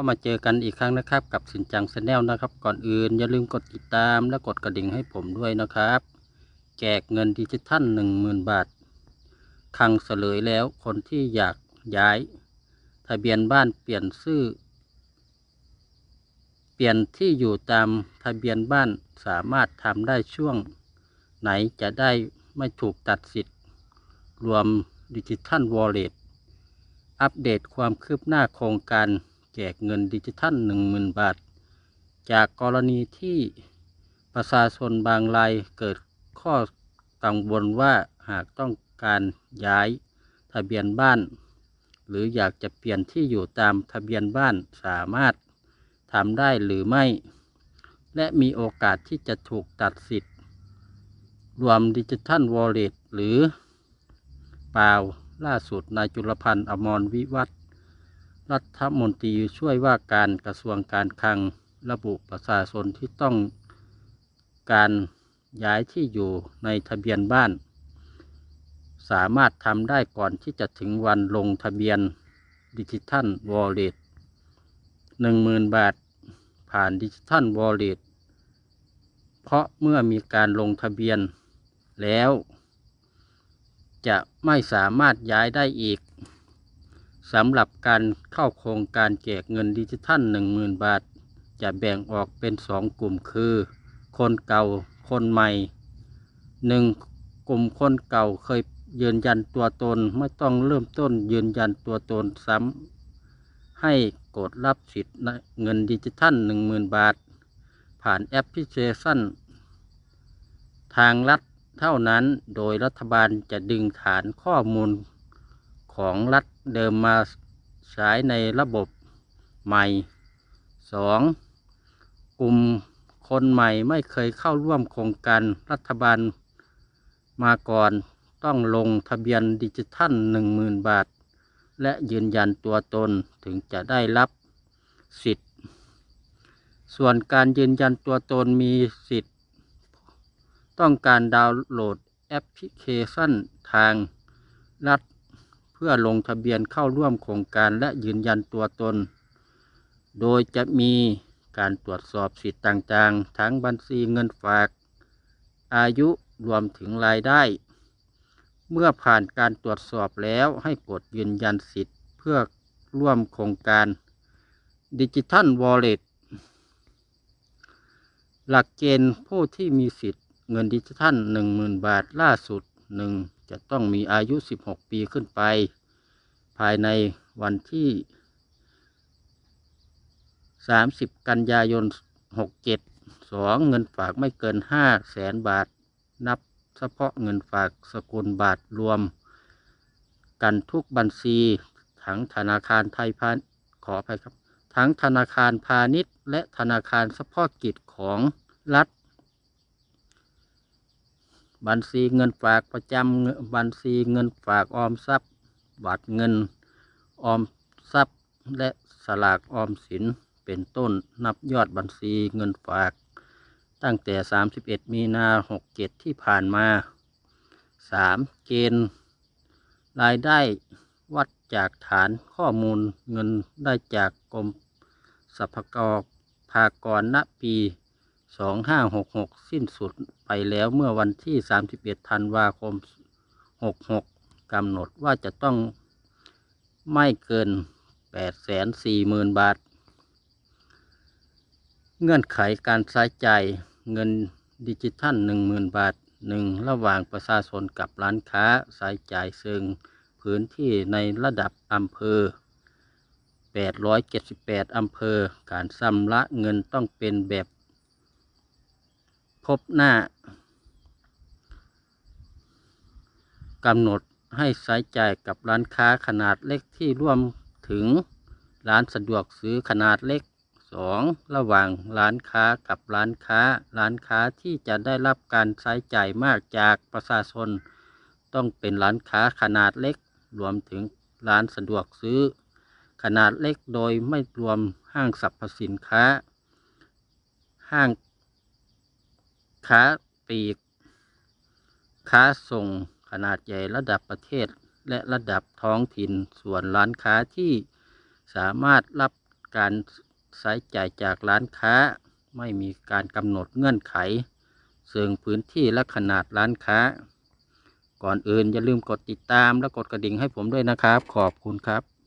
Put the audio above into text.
ก็มาเจอกันอีกครั้งนะครับ กับสินจังชาแนลนะครับ ก่อนอื่นอย่าลืมกดติดตามและกดกระดิ่งให้ผมด้วยนะครับ แจกเงินดิจิทัลหนึ่งหมื่นบาทคังเสลยแล้วคนที่อยากย้าย ทะเบียนบ้านเปลี่ยนชื่อ เปลี่ยนที่อยู่ตามทะเบียนบ้านสามารถทำได้ช่วง ไหนจะได้ไม่ถูกตัดสิทธิ์ รวมดิจิทัลวอลเล็ตอัปเดตความคืบหน้าโครงการ แจกเงินดิจิทัลหนึ่งหมื่นบาท จากกรณีที่ประชาชนบางรายเกิดข้อกังวลว่าหากต้องการย้ายทะเบียนบ้าน หรืออยากจะเปลี่ยนที่อยู่ตามทะเบียนบ้านสามารถทำได้หรือไม่ และมีโอกาสที่จะถูกตัดสิทธิ์ รวมดิจิทัลวอลเล็ตหรือเปล่าล่าสุดนายจุลพันธ์อมรวิวัฒ รัฐมนตรีช่วยว่าการกระทรวงการคลังระบุประชาชนที่ต้องการย้ายที่อยู่ในทะเบียนบ้าน สามารถทำได้ก่อนที่จะถึงวันลงทะเบียนดิจิทัลวอลเล็ตหนึ่งหมื่นบาท ผ่านดิจิทัลวอลเล็ตเพราะเมื่อมีการลงทะเบียนแล้ว จะไม่สามารถย้ายได้อีก สำหรับการเข้าโครงการแจกเงินดิจิทัลหนึ่งหมื่นบาท จะแบ่งออกเป็นสองกลุ่มคือ คนเก่าคนใหม่หนึ่งกลุ่มคนเก่าเคยยืนยันตัวตนไม่ต้องเริ่มต้นยืนยันตัวตนซ้ำให้กดรับสิทธิ์เงินดิจิทัลหนึ่งหมื่นบาท ผ่านแอปพลิเคชัน ทางรัฐเท่านั้นโดยรัฐบาลจะดึงฐานข้อมูลของรัฐ เดิมมาใช้ในระบบใหม่ 2. กลุ่มคนใหม่ไม่เคยเข้าร่วมโครงการรัฐบาลมาก่อนต้องลงทะเบียนดิจิทัลหนึ่งหมื่นบาท และยืนยันตัวตนถึงจะได้รับสิทธิ์ ส่วนการยืนยันตัวตนมีสิทธิ์ ต้องการดาวน์โหลดแอปพลิเคชันทางรัฐ พื่อลงทะเบียนเข้าร่วมโครงการและยืนยันตัวตน โดยจะมีการตรวจสอบสิทธิ์ต่างๆ ทั้งบัญชีเงินฝาก อายุรวมถึงรายได้ เมื่อผ่านการตรวจสอบแล้วให้กดยืนยันสิทธิ์เพื่อร่วมโครงการดิจิทัลวอลเล็ตหลักเกณฑ์ผู้ที่มีสิทธิ์เงินดิจิทัลหนึ่งหมื่นบาทล่าสุด หนึ่งจะต้องมีอายุ 16 ปีขึ้นไป ภายในวันที่ 30 กันยายน 67 2 เงินฝากไม่เกิน 5 แสนบาท นับเฉพาะเงินฝากสกุลบาทรวม กันทุกบัญชีทั้งธนาคารไทยพาณิชย์ขออภัยครับ ทั้งธนาคารพาณิชย์ และธนาคารเฉพาะกิจของรัฐ บัญชีเงินฝากประจำบัญชีเงินฝากออมทรัพย์ บัตรเงินออมทรัพย์ และสลากออมสินเป็นต้นนับยอดบัญชีเงินฝาก ตั้งแต่ 31 มีนา 67 ที่ผ่านมา 3. เกณฑ์ รายได้วัดจากฐานข้อมูลเงินได้จากกรมสรรพากรภากรณปี 2566 สิ้นสุด ไปแล้วเมื่อวันที่ 31 ธันวาคม 66กำหนดว่าจะต้องไม่เกิน 840,000 บาท เงื่อนไขการใช้จ่ายเงินดิจิทัล 10,000 บาท 1. ระหว่างประชาชนกับร้านค้าใช้จ่ายเชิงพื้นที่ในระดับอำเภอ 878 อำเภอ การชำระเงินต้องเป็นแบบ พบหน้า กำหนดให้ใช้จ่ายกับร้านค้าขนาดเล็กที่ร่วมถึงร้านสะดวกซื้อขนาดเล็ก 2. ระหว่างร้านค้ากับร้านค้า ร้านค้าที่จะได้รับการใช้จ่ายมากจากประชาชน ต้องเป็นร้านค้าขนาดเล็ก รวมถึงร้านสะดวกซื้อ ขนาดเล็กโดยไม่รวมห้างสรรพสินค้า ห้างค้าปลีก ค้าส่ง ขนาดใหญ่ระดับประเทศและระดับท้องถิ่นส่วนร้านค้าที่สามารถรับการใช้จ่ายจากร้านค้า ไม่มีการกำหนดเงื่อนไข ซึ่งพื้นที่และขนาดร้านค้า ก่อนอื่นอย่าลืมกดติดตามและกดกระดิ่งให้ผมด้วยนะครับ ขอบคุณครับ